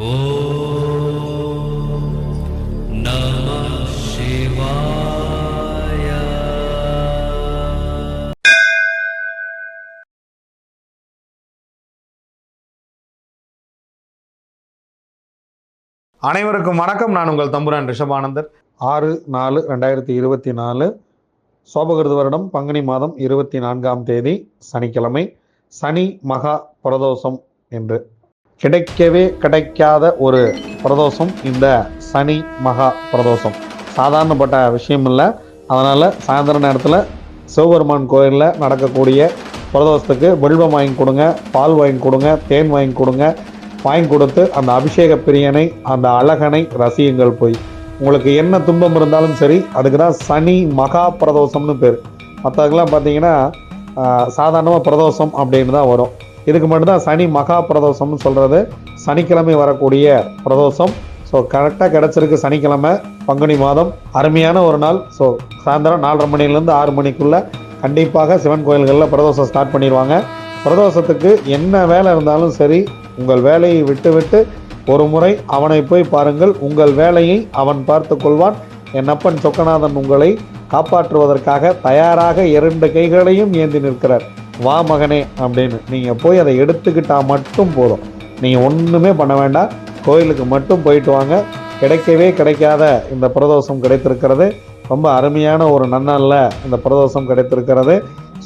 அனைவருக்கும் வணக்கம். நான் உங்கள் தம்புரான் ரிஷபானந்தர். ஆறு நாலு ரெண்டாயிரத்தி இருபத்தி நாலு சோபகிருத வருடம் பங்குனி மாதம் இருபத்தி நான்காம் தேதி சனிக்கிழமை. சனி மகா பிரதோஷம் என்று கிடைக்கவே கிடைக்காத ஒரு பிரதோஷம் இந்த சனி மகா பிரதோஷம். சாதாரணப்பட்ட விஷயம் இல்லை. அதனால் சாயந்தர நேரத்தில் சிவபெருமான் கோயிலில் நடக்கக்கூடிய பிரதோஷத்துக்கு வெல்வம் வாங்கி கொடுங்க பால் வாங்கி கொடுங்க தேன் வாங்கி கொடுங்க. வாங்கி கொடுத்து அந்த அபிஷேக பிரியனை அந்த அழகனை ரசியுங்கள் போய். உங்களுக்கு என்ன துன்பம் இருந்தாலும் சரி அதுக்கு தான் சனி மகா பிரதோஷம்னு பேர். மற்றதுக்கெல்லாம் பார்த்தீங்கன்னா சாதாரணமாக பிரதோஷம் அப்படின்னு தான் வரும். இதுக்கு மட்டும்தான் சனி மகா பிரதோஷம்னு சொல்கிறது சனிக்கிழமை வரக்கூடிய பிரதோஷம். ஸோ கரெக்டாக கிடச்சிருக்கு சனிக்கிழமை பங்குனி மாதம். அருமையான ஒரு நாள். ஸோ சாயந்தரம் நாலரை மணிலேருந்து ஆறு மணிக்குள்ளே கண்டிப்பாக சிவன் கோயில்களில் பிரதோஷம் ஸ்டார்ட் பண்ணிடுவாங்க. பிரதோஷத்துக்கு என்ன வேலை இருந்தாலும் சரி உங்கள் வேலையை விட்டுவிட்டு ஒரு முறை அவனை போய் பாருங்கள். உங்கள் வேலையை அவன் பார்த்து கொள்வான். என் அப்பன் சொக்கநாதன் உங்களை காப்பாற்றுவதற்காக தயாராக இரண்டு கைகளையும் ஏந்தி நிற்கிறார். வா மகனே அப்படின்னு. நீங்கள் போய் அதை எடுத்துக்கிட்டால் மட்டும் போதும். நீங்கள் ஒன்றுமே பண்ண வேண்டாம். கோயிலுக்கு மட்டும் போயிட்டு வாங்க. கிடைக்கவே கிடைக்காத இந்த பிரதோஷம் கிடைத்திருக்கிறது. ரொம்ப அருமையான ஒரு நன்னல்ல இந்த பிரதோஷம் கிடைத்திருக்கிறது.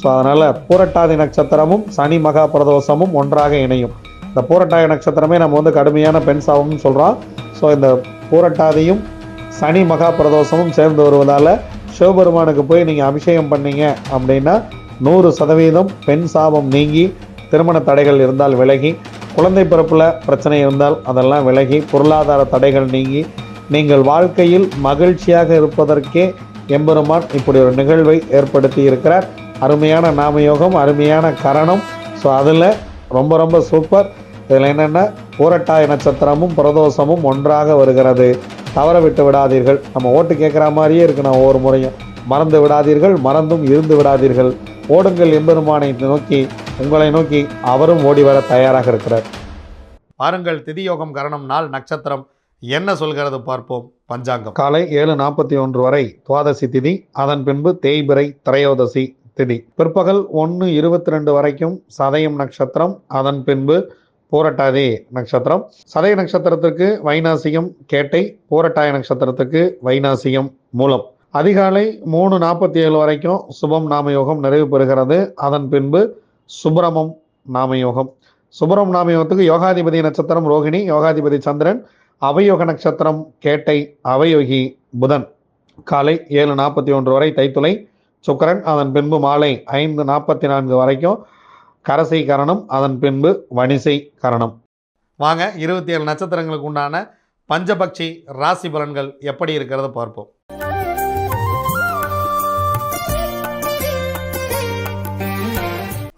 ஸோ அதனால் பூரட்டாதி நட்சத்திரமும் சனி மகா பிரதோஷமும் ஒன்றாக இணையும். இந்த பூரட்டாதி நட்சத்திரமே நம்ம வந்து கடுமையான பெண் சாபம்னு சொல்கிறோம் ஸோ இந்த பூரட்டாதியும் சனி மகா பிரதோஷமும் சேர்ந்து வருவதால் சிவபெருமானுக்கு போய் நீங்கள் அபிஷேகம் பண்ணீங்க அப்படின்னா நூறு சதவீதம் பெண் சாபம் நீங்கி திருமண தடைகள் இருந்தால் விலகி குழந்தை பிறப்பில் பிரச்சனை இருந்தால் அதெல்லாம் விலகி பொருளாதார தடைகள் நீங்கி நீங்கள் வாழ்க்கையில் மகிழ்ச்சியாக இருப்பதற்கே எம்பெருமான் இப்படி ஒரு நிகழ்வை ஏற்படுத்தி இருக்கிறார். அருமையான நாமயோகம் அருமையான கரணம். ஸோ அதில் ரொம்ப ரொம்ப சூப்பர். இதில் என்னென்னா பூரட்டாய நட்சத்திரமும் பிரதோஷமும் ஒன்றாக வருகிறது. தவற விட்டு விடாதீர்கள். நம்ம ஓட்டு கேட்குற மாதிரியே இருக்கு நான் ஒவ்வொரு முறையும். மறந்து விடாதீர்கள் மறந்தும் இருந்து விடாதீர்கள். ஓடுங்கள் எம்பெருமானை நோக்கி உங்களை நோக்கி அவரும் ஓடி வர தயாராக இருக்கிறார். பாருங்கள் திதியோகம் கரணம் நாள் நட்சத்திரம். என்ன சொல்கிறது பார்ப்போம் பஞ்சாங்கம். காலை ஏழு நாற்பத்தி ஒன்று வரை துவாதசி திதி அதன் பின்பு தேய்பிறை திரையோதசி திதி. பிற்பகல் ஒன்று இருபத்தி ரெண்டு வரைக்கும் சதயம் நட்சத்திரம் அதன் பின்பு பூரட்டாதி நட்சத்திரம். சதய நட்சத்திரத்துக்கு வைநாசிகம் கேட்டை பூரட்டாய நட்சத்திரத்துக்கு வைநாசிகம் மூலம். அதிகாலை மூணு நாற்பத்தி ஏழு வரைக்கும் சுபம் நாமயோகம் நிறைவு பெறுகிறது. அதன் பின்பு சுப்பிரமம் நாமயோகம். சுப்பிரம் நாமயோகத்துக்கு யோகாதிபதி நட்சத்திரம் ரோகிணி யோகாதிபதி சந்திரன் அவயோக நட்சத்திரம் கேட்டை அவயோகி புதன். காலை ஏழு நாற்பத்தி ஒன்று வரை தைத்துளை சுக்கரன். அதன் பின்பு மாலை ஐந்து நாற்பத்தி நான்கு வரைக்கும் கரசை கரணம். அதன் பின்பு வணிசை கரணம். வாங்க இருபத்தி ஏழு நட்சத்திரங்களுக்கு உண்டான பஞ்சபக்ஷி ராசி பலன்கள் எப்படி இருக்கிறத பார்ப்போம்.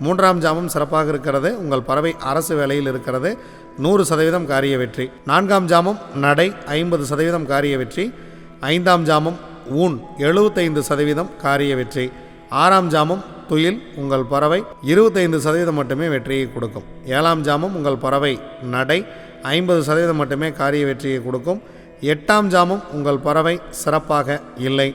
மூன்றாம் ஜாமம் சிறப்பாக இருக்கிறது. உங்கள் பறவை அரசு வேலையில் இருக்கிறது. நூறு சதவீதம் காரிய வெற்றி. நான்காம் ஜாமம் நடை ஐம்பது சதவீதம் காரிய வெற்றி. ஐந்தாம் ஜாமம் ஊன் எழுபத்தைந்து சதவீதம் காரிய வெற்றி. ஆறாம் ஜாமம் துயில் உங்கள் பறவை இருபத்தைந்து சதவீதம் மட்டுமே வெற்றியை கொடுக்கும். ஏழாம் ஜாமம் உங்கள் பறவை நடை ஐம்பது சதவீதம் மட்டுமே காரிய வெற்றியை கொடுக்கும். எட்டாம் ஜாமம் உங்கள் பறவை சிறப்பாக இல்லை.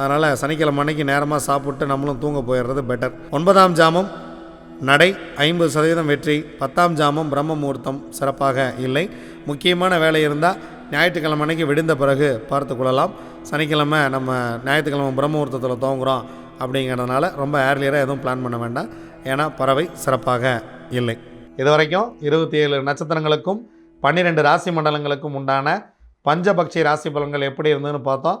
அதனால் சனிக்கிழமை அன்னைக்கு நேரமாக சாப்பிட்டு நம்மளும் தூங்க போயிடுறது பெட்டர் ஒன்பதாம் ஜாமம் நடை ஐம்பது சதவீதம் வெற்றி. பத்தாம் ஜாமம் பிரம்ம முகூர்த்தம் சிறப்பாக இல்லை. முக்கியமான வேலை இருந்தால் ஞாயிற்றுக்கிழமை அன்னைக்கு விடுந்த பிறகு பார்த்து கொள்ளலாம். சனிக்கிழமை நம்ம ஞாயிற்றுக்கிழமை பிரம்ம முகூர்த்தத்தில் துவங்குறோம் அப்படிங்கிறதுனால ரொம்ப ஏர்லியராக எதுவும் பிளான் பண்ண வேண்டாம். ஏன்னா பறவை சிறப்பாக இல்லை. இது வரைக்கும் இருபத்தி ஏழு நட்சத்திரங்களுக்கும் பன்னிரெண்டு ராசி மண்டலங்களுக்கும் உண்டான பஞ்சபக்ஷி ராசி பலன்கள் எப்படி இருந்ததுன்னு பார்த்தோம்.